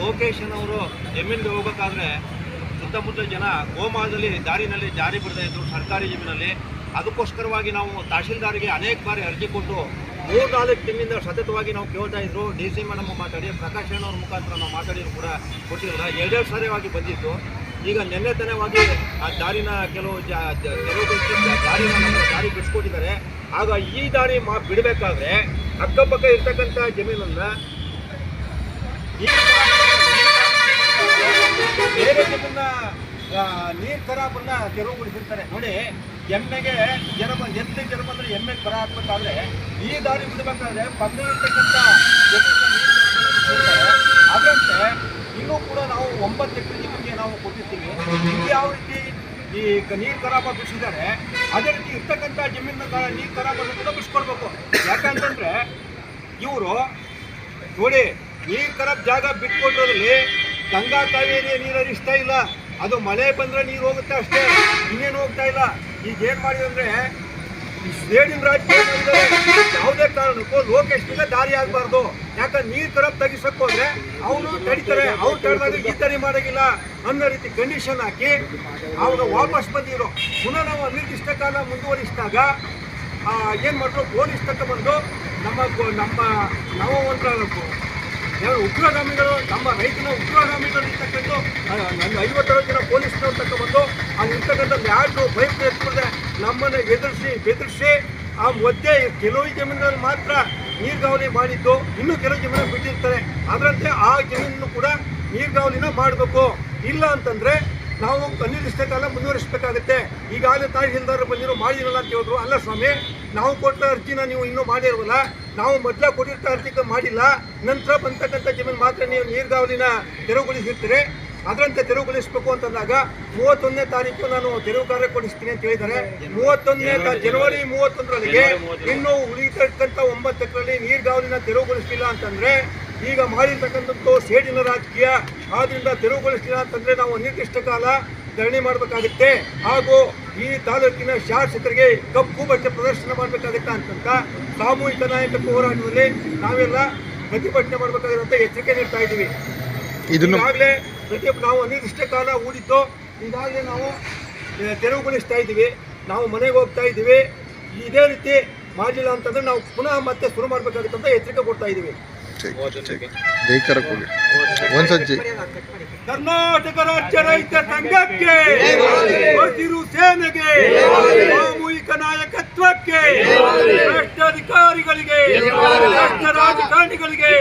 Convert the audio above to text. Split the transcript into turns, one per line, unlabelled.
Location ಅವರು ಜಮೀನಿಗೆ ಹೋಗ್ಬೇಕಾದ್ರೆ ಸುತ್ತಮುತ್ತ ಜನ ಗೋಮಾಳದಲ್ಲಿ ದಾರಿನಲ್ಲಿ ಜಾರಿ ಬಿಡ್ತಾ ಇದ್ರು ಸರ್ಕಾರಿ ಜಮೀನಲ್ಲಿ. ಅದಕ್ಕೋಸ್ಕರವಾಗಿ ನಾವು ತಹಶೀಲ್ದಾರಿಗೆ ಅನೇಕ ಬಾರಿ ಅರ್ಜಿ ಕೊಟ್ಟು ಮೂರು ನಾಲ್ಕು ತಿಂಗಳಿಂದ ಸತತವಾಗಿ ನಾವು ಕೇಳ್ತಾ ಇದ್ರು. ಡಿ ಸಿ ಮೇಡಮ್ ಮಾತಾಡಿ, ಪ್ರಕಾಶ್ ಅಣ್ಣವ್ರ ಮುಖಾಂತರ ನಾವು ಮಾತಾಡಿದ್ರು ಕೂಡ ಕೊಟ್ಟಿರಲ್ಲ ಎರಡೆರಡು ಸಾರಿವಾಗಿ ಬಂದಿತ್ತು. ಈಗ ನಿನ್ನೆ ತನವಾಗಿ ಆ ದಾರಿನ ಕೆಲವು ಕೆಲವು ದಾರಿನ ದಾರಿ ಬಿಡಿಸ್ಕೊಟ್ಟಿದ್ದಾರೆ. ಆಗ ಈ ದಾರಿ ಮಾ, ಬಿಡಬೇಕಾದ್ರೆ ಅಕ್ಕಪಕ್ಕ ಇರ್ತಕ್ಕಂಥ ಜಮೀನನ್ನ ಬೇರೆ ಜಮೀನ ನೀರು ಖರಾಬನ್ನ ತೆರವುಗೊಳಿಸಿರ್ತಾರೆ ನೋಡಿ, ಎಮ್ಮೆಗೆ ಜನ ಬಂದು ಎತ್ತು ಜನ ಬಂದ್ರೆ ಎಮ್ಮೆ ಕರ ಹಾಕ್ಬೇಕಾದ್ರೆ ಈ ದಾರಿ ಬಿಡ್ಬೇಕಾದ್ರೆ ಪಕ್ಕ ಇರ್ತಕ್ಕಂಥ ಜಮೀನನ್ನ ನೀರ್ ತೆರವುಗೊಳಿಸಿರ್ತಾರೆ. ಅದರಂತೆ ಇನ್ನೂ ಕೂಡ ನಾವು ಒಂಬತ್ತು ಎಕರೆ ಜಮೀನಿಗೆ ನಾವು ಕೊಟ್ಟಿರ್ತೀವಿ. ಇಲ್ಲಿ ಯಾವ ರೀತಿ ಈ ನೀರು ಖರಾಬ ಬಿಡಿಸಿದ್ದಾರೆ, ಅದೇ ರೀತಿ ಇರ್ತಕ್ಕಂಥ ಜಮೀನ ನೀರು ಖರಾಬನ್ನು ಕೂಡ ಬಿಡಿಸ್ಕೊಡ್ಬೇಕು. ಯಾಕಂತಂದ್ರೆ ಇವರು, ನೋಡಿ ನೀರು ಥರ ಜಾಗ ಬಿಟ್ಕೊಟ್ರಲ್ಲಿ ಗಂಗಾ ಕಾವೇರಿ ನೀರು ಹರಿಸ್ತಾ ಇಲ್ಲ. ಅದು ಮಳೆ ಬಂದ್ರೆ ನೀರು ಹೋಗುತ್ತೆ ಅಷ್ಟೇ. ಇನ್ನೇನು ಹೋಗ್ತಾ ಇಲ್ಲ. ಈಗ ಏನ್ ಮಾಡಿದಂದ್ರೆ ಈ ಸ್ಟೇಡಿಯಂ ರಾಜಕೀಯ ಯಾವುದೇ ಕಾರಣಕ್ಕೂ ಲೋಕೇಶ್ನಿಗೆ ದಾರಿ ಆಗಬಾರ್ದು. ಯಾಕಂದ್ರೆ ನೀರು ಕರಪ್ ತೆಗಿಸಕ್ಕೆ ಹೋದ್ರೆ ಅವನು ತಡಿತಾರೆ. ಅವ್ರು ತಡೆದಾಗ ಈ ತರಿ ಮಾಡೋಗಿಲ್ಲ ಅನ್ನೋ ರೀತಿ ಕಂಡೀಷನ್ ಹಾಕಿ ಅವ್ರು ವಾಪಸ್ ಬಂದಿರೋ ಪುನಃ ನಾವು ಅನಿರ್ದಿಷ್ಟ ಕಾಲ ಮುಂದುವರಿಸಿದಾಗ ಏನು ಮಾಡಿದ್ರು ಪೊಲೀಸ್ ತಗೊಂಡ್ಬಂದು ನಮ್ಮ ನಮ್ಮ ನಾವು ಒಂದು ಯಾರು ಉಗ್ರಗಾಮಿಗಳು, ನಮ್ಮ ರೈತನ ಉಗ್ರಗಾಮಿಗಳು ಇರ್ತಕ್ಕಂಥ ನನ್ನ ಐವತ್ತಾರು ಜನ ಪೊಲೀಸ್ನವ್ರು ತಗೊಂಡ್ಬಂದು ಅಲ್ಲಿ ಇರ್ತಕ್ಕಂಥ ಯಾರು ಬೈಕ್ ಎತ್ಕೊಂಡ್ರೆ ನಮ್ಮನ್ನು ಎದುರಿಸಿ, ಬೆದರಿಸಿ, ಆ ಮಧ್ಯೆ ಕೆಲವು ಜಮೀನುಗಳಲ್ಲಿ ಮಾತ್ರ ನೀರ್ಗಾವಲಿ ಮಾಡಿದ್ದು, ಇನ್ನೂ ಕೆಲವು ಜಮೀನ ಬಿಟ್ಟಿರ್ತಾರೆ. ಅದರಂತೆ ಆ ಜಮೀನನ್ನು ಕೂಡ ನೀರ್ಗಾವಲಿನ ಮಾಡಬೇಕು. ಇಲ್ಲ ಅಂತಂದ್ರೆ ನಾವು ಕಾಲ ಮುಂದುವರಿಸಬೇಕಾಗುತ್ತೆ ಈಗಾಗಲೇ ತಹಶೀಲ್ದಾರ್ ಬಂದಿರೋ ಮಾಡಿರಲ್ಲ ಅಂತ ಹೇಳಿದ್ರು. ಅಲ್ಲ ಸ್ವಾಮಿ, ನಾವು ಕೊಟ್ಟ ಅರ್ಜಿನ ನೀವು ಇನ್ನೂ ಮಾಡಿರವಲ್ಲ. ನಾವು ಮೊದಲ ಕೊಟ್ಟಿರ್ತ ಆರ್ಥಿಕ ಮಾಡಿಲ್ಲ, ನಂತರ ಬಂತಕ್ಕಂಥ ಜಮೀನು ಮಾತ್ರ ನೀವು ನೀರ್ಗಾವಲಿನ ತೆರವುಗೊಳಿಸಿರ್ತೀರಿ. ಅದರಂತೆ ತೆರವುಗೊಳಿಸಬೇಕು ಅಂತಂದಾಗ ಮೂವತ್ತೊಂದನೇ ತಾರೀಕು ನಾನು ತೆರವು ಕಾರ್ಯ ಕೊಡಿಸ್ತೀನಿ ಅಂತ ಹೇಳಿದ್ದಾರೆ. ಮೂವತ್ತೊಂದನೇ ಜನವರಿ ಮೂವತ್ತೊಂದರೊಳಗೆ ಇನ್ನು ಉಳಿತಕ್ಕಂಥ ಒಂಬತ್ತು ಎಕರಲ್ಲಿ ನೀರ್ಗಾವಲಿನ ತೆರವುಗೊಳಿಸಲಿಲ್ಲ ಅಂತಂದ್ರೆ, ಈಗ ಮಾಡಿರ್ತಕ್ಕಂಥದ್ದು ಸೇಡಿನ ರಾಜಕೀಯ, ಆದ್ರಿಂದ ತೆರವುಗೊಳಿಸಲಿಲ್ಲ ಅಂತಂದ್ರೆ ನಾವು ನಿರ್ದಿಷ್ಟ ಕಾಲ ಧರಣಿ ಮಾಡಬೇಕಾಗುತ್ತೆ. ಹಾಗೂ ಈ ತಾಲೂಕಿನ ಶಾಸಕರಿಗೆ ಕಪ್ಪು ಬಟ್ಟೆ ಪ್ರದರ್ಶನ ಮಾಡಬೇಕಾಗುತ್ತೆ ಅಂತಂತ ಸಾಮೂಹಿಕ ನಾಯಕ ಹೋರಾಟದಲ್ಲಿ ನಾವೆಲ್ಲ ಪ್ರತಿಭಟನೆ ಮಾಡಬೇಕಾಗಿರುವಂತ ಎಚ್ಚರಿಕೆ ನೀಡ್ತಾ ಇದ್ದೀವಿ. ಈಗಾಗಲೇ ಪ್ರತಿ ನಾವು ಅನಿರ್ದಿಷ್ಟ ಕಾಲ ಹೂಡಿದ್ದು ಈಗಾಗಲೇ ನಾವು ತೆರವುಗೊಳಿಸ್ತಾ ಇದ್ದೀವಿ. ನಾವು ಮನೆಗೆ ಹೋಗ್ತಾ ಇದ್ದೀವಿ. ಇದೇ ರೀತಿ ಮಾಡಲಿಲ್ಲ ಅಂತಂದ್ರೆ ನಾವು ಪುನಃ ಮತ್ತೆ ಶುರು ಮಾಡಬೇಕಾಗುತ್ತೆ ಅಂತ ಎಚ್ಚರಿಕೆ ಕೊಡ್ತಾ ಇದ್ದೀವಿ.
ಜೈಕಾರ ಒಂದು ಒಂದ್ಸಜ್ಜಿ
ಕರ್ನಾಟಕ ರಾಜ್ಯ ರೈತ ಸಂಘಕ್ಕೆ ಹಸಿರು ಸೇನೆಗೆ ಸಾಮೂಹಿಕ ನಾಯಕತ್ವಕ್ಕೆ ಭ್ರಷ್ಟಾಧಿಕಾರಿಗಳಿಗೆ ಭ್ರಷ್ಟ ರಾಜಕಾರಣಿಗಳಿಗೆ